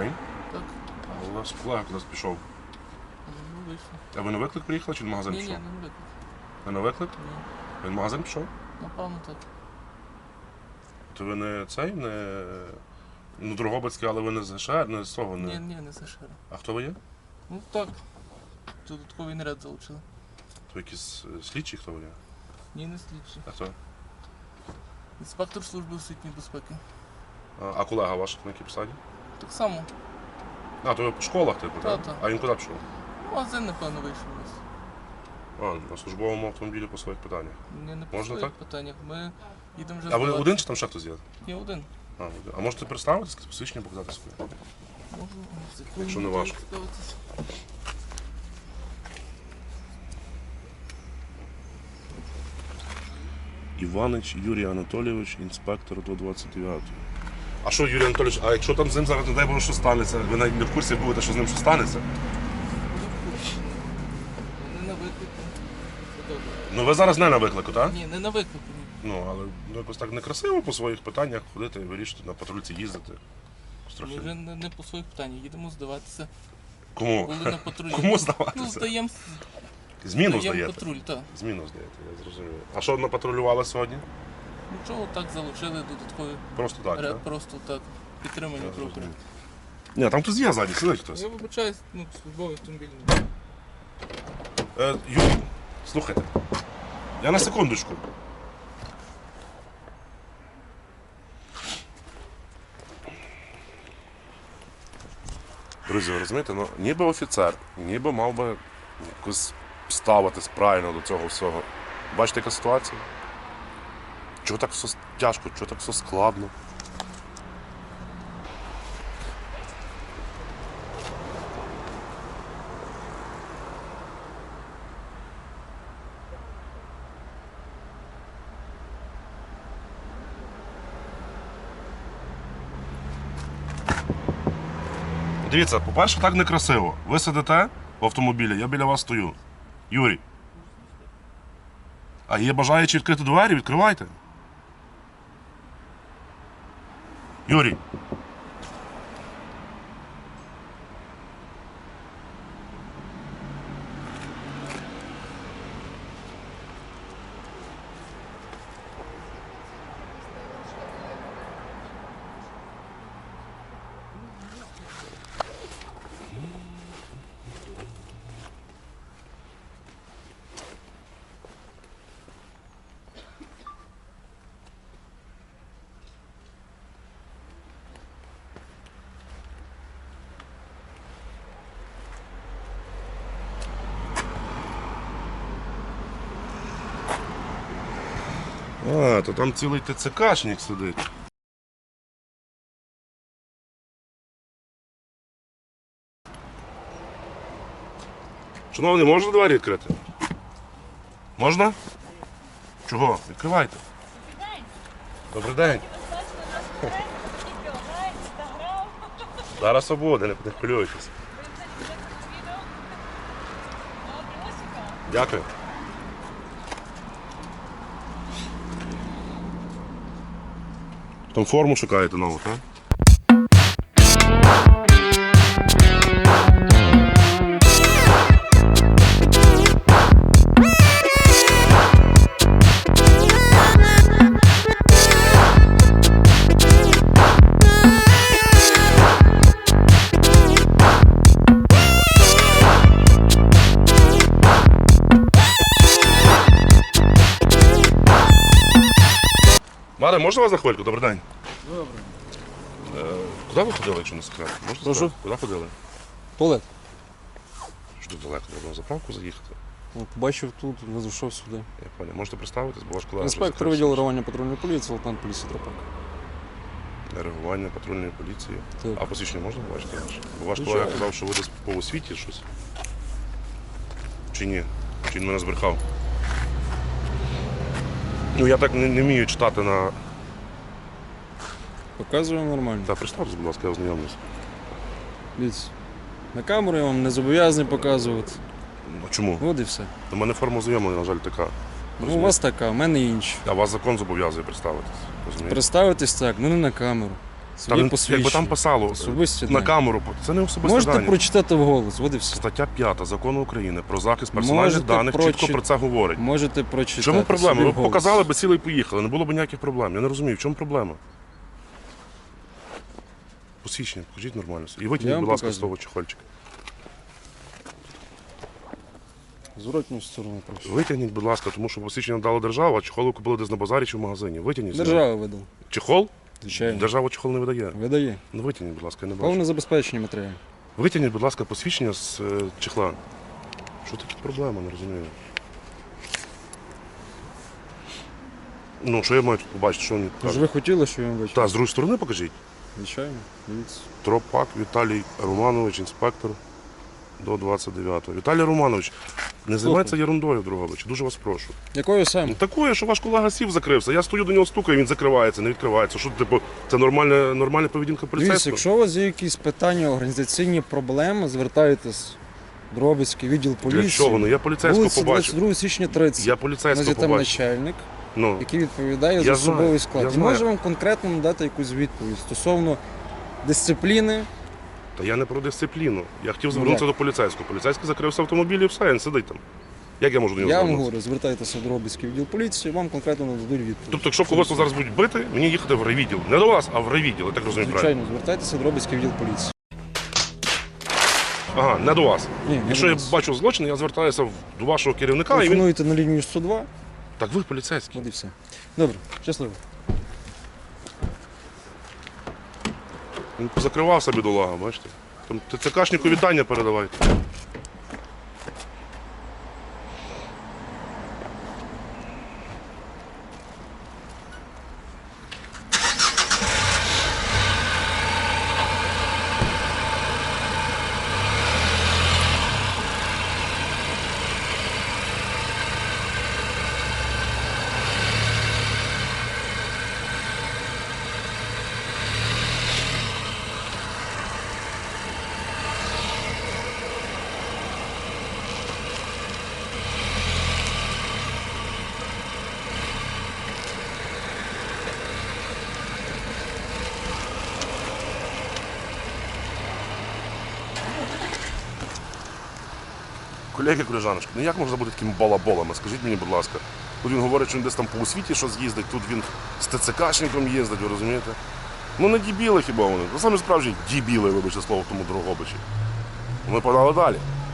день. Так, А у вас колега кудись пішов. ну вийшло. А ви на виклик приїхали чи в магазин Ні, ні, пішов? не виклик. Ви на виклик? Ні. Він в магазин пішов? Напевно так. То ви не цей, не. Ну, Дрогобицький, але ви не з ГШР, не з того, Ні, не. ні, не зашера. А хто ви є? Ну так. Додатковий наряд залучили. То якісь е, слідчі, хто ви є? Ні, не слідчі. А хто? Інспектор служби освітньої безпеки. А, а колега ваш на якій посаді? Так само. А, то ви по школах, типу, Та, так? та. А він куди пішов? Магазин, напевно, вийшов у нас. А, на службовому автомобілі по своїх питаннях. Ні, не по Можна своїх так? питаннях. Ми їдемо вже А ви здавати. один чи там ще хтось є? Ні, один. А, а можете представитися, посвідчення показати своє? Можу. секунду, Якщо не важко. Іванич Юрій Анатолійович, інспектор до 29. А що, Юрій Анатолійович, а якщо там з ним зараз, не дай Боже, що станеться, ви навіть не в курсі будете, що з ним що станеться? Не на виклику. Це добре. Ну ви зараз не на виклику, так? Ні, не на виклику. Ні. Ну, але ну, якось так некрасиво по своїх питаннях ходити і вирішити на патрульці їздити. Ми Трохи. вже не, не по своїх питаннях. Їдемо здаватися. Кому? Були на патрулі. Кому Ну, здаватися? здаємо Зміну здаємо здаєте? патруль, так. Зміну здаєте, я зрозумів. А що напатрулювали сьогодні? Нічого так залучили додатковий Просто так, ряд, так? просто так. Підтримання Я зрозумів. Ні, там хтось є ззаді, сидить хтось. Я вибачаюсь, ну, службовий автомобіль. Е, Юрій, слухайте. Я на секундочку. Друзі, ви розумієте, ну ніби офіцер, ніби мав би якось ставитись правильно до цього всього. Бачите, яка ситуація? Чого так все тяжко, чого так все складно? Дивіться, по-перше, так некрасиво. Ви сидите в автомобілі, я біля вас стою. Юрій. А є бажаючі відкрити двері, відкривайте. Юрій. А, то там цілий ТЦКшник сидить. Шановний, можна двері відкрити? Можна? Чого? Відкривайте. Добрий день. Зараз буде, не не хвилюйтесь. Дякую. Там форму шукаєте нову, так? Маре, можна вас на хвильку? Добрий день. Добре. куди ви ходили, якщо не секрет? Можете Прошу? сказати? Куди ходили? Туалет. Що тут далеко, треба на заправку заїхати. От, Побачив тут, не зайшов сюди. Я понял. Можете представитись, бо ваш колега. вже Інспектор закрився. відділу реагування патрульної поліції, лейтенант поліції Тропак. Реагування патрульної поліції. Так. А посвідчення можна побачити ваше? Бо ваш Звичайно. колега казав, що ви десь по освіті щось. Чи ні? Чи він мене збрехав? Ну я так не, не вмію читати на. Показую нормально. Та представтесь, будь ласка, я ознайомлюсь. Дивіться. На камеру я вам не зобов'язаний показувати. Ну чому? От і все. У мене форма ознайомлення, на жаль, така. Ну, у вас така, у мене інші. А вас закон зобов'язує представитись. Розумієте? Представитись так, ну не на камеру. Там, посвідчення. якби там писало Особисті на дані. камеру, це не особисте Можете дані. прочитати вголос, от і все. Стаття 5 закону України про захист персональних Можете даних чітко про це говорить. Можете прочитати. Чому проблема? собі Ви вголос. показали би сіли і поїхали, не було б ніяких проблем. Я не розумію, в чому проблема? Посвідчення, покажіть нормально. І Я витягніть, вам будь ласка, з показую. того чехольчика. Зворотню сторону прошу. Витягніть, будь ласка, тому що посвідчення дала держава, а чехол купили десь на базарі чи в магазині. Витягніть. з нього. Держава видала. Чехол? Звичайно. Держава чехол не видає. Видає. Ну витягніть, будь ласка, я не бачу. Повне забезпечення матеріалів. Витягніть, будь ласка, посвідчення з е, чехла. Що тут проблема, не розумію. Ну, що я маю тут побачити, що мені Тож кажуть? ви хотіли, що я вам бачив? Так, з другої сторони покажіть. Звичайно. Дивіться. Тропак Віталій Романович, інспектор до 29-го. Віталій Романович, не займайтеся ерундою, Другобич, дуже вас прошу. Якою саме? Такое, що ваш колега сів закрився. Я стою до нього стукаю, він закривається, не відкривається. Що типу, це нормальна, нормальна поведінка Дивіться, поліцейського? якщо у вас є якісь питання, організаційні проблеми, звертайтесь в Дробицький відділ поліції. Для чого? Ну я поліцейського Вулиця побачив. 22 січня 30. Я У нас поліцейського є там побачив. начальник, Ну, який відповідає Я за знаю, особовий я склад. І знаю. може вам конкретно надати якусь відповідь стосовно дисципліни. Та я не про дисципліну. Я хотів Ну, звернутися до поліцейського. Поліцейський закрився в автомобілі і все, він сидить там. Як я можу до нього Я вам звернутися? говорю, звертайтеся в Дробицький відділ поліції, вам конкретно нададуть відповідь. Тобто, якщо когось зараз будуть бити, мені їхати в райвідділ. Не до вас, а в райвідділ, я так розумію правильно. Звичайно, звертайтеся в Дробицький відділ поліції. Ага, не до вас. Ні, не Якщо до я вас. бачу злочин, я звертаюся в- до вашого керівника, і він. Телефонуєте на лінію 102, Так ви поліцейський. от і все. Добре, щасливо. Він позакривався бідолага, бачите? Там ТЦКшнику вітання передавайте. Колеги, колежаночки, ну як можна бути такими балаболами? Скажіть мені, будь ласка. Тут він говорить, що він десь там по освіті щось їздить, тут він з ТЦКшником їздить, ви розумієте? Ну не дібіли хіба вони? Це самі справжні дібіли, вибачте слово в тому Дрогобичі. Ми подали далі.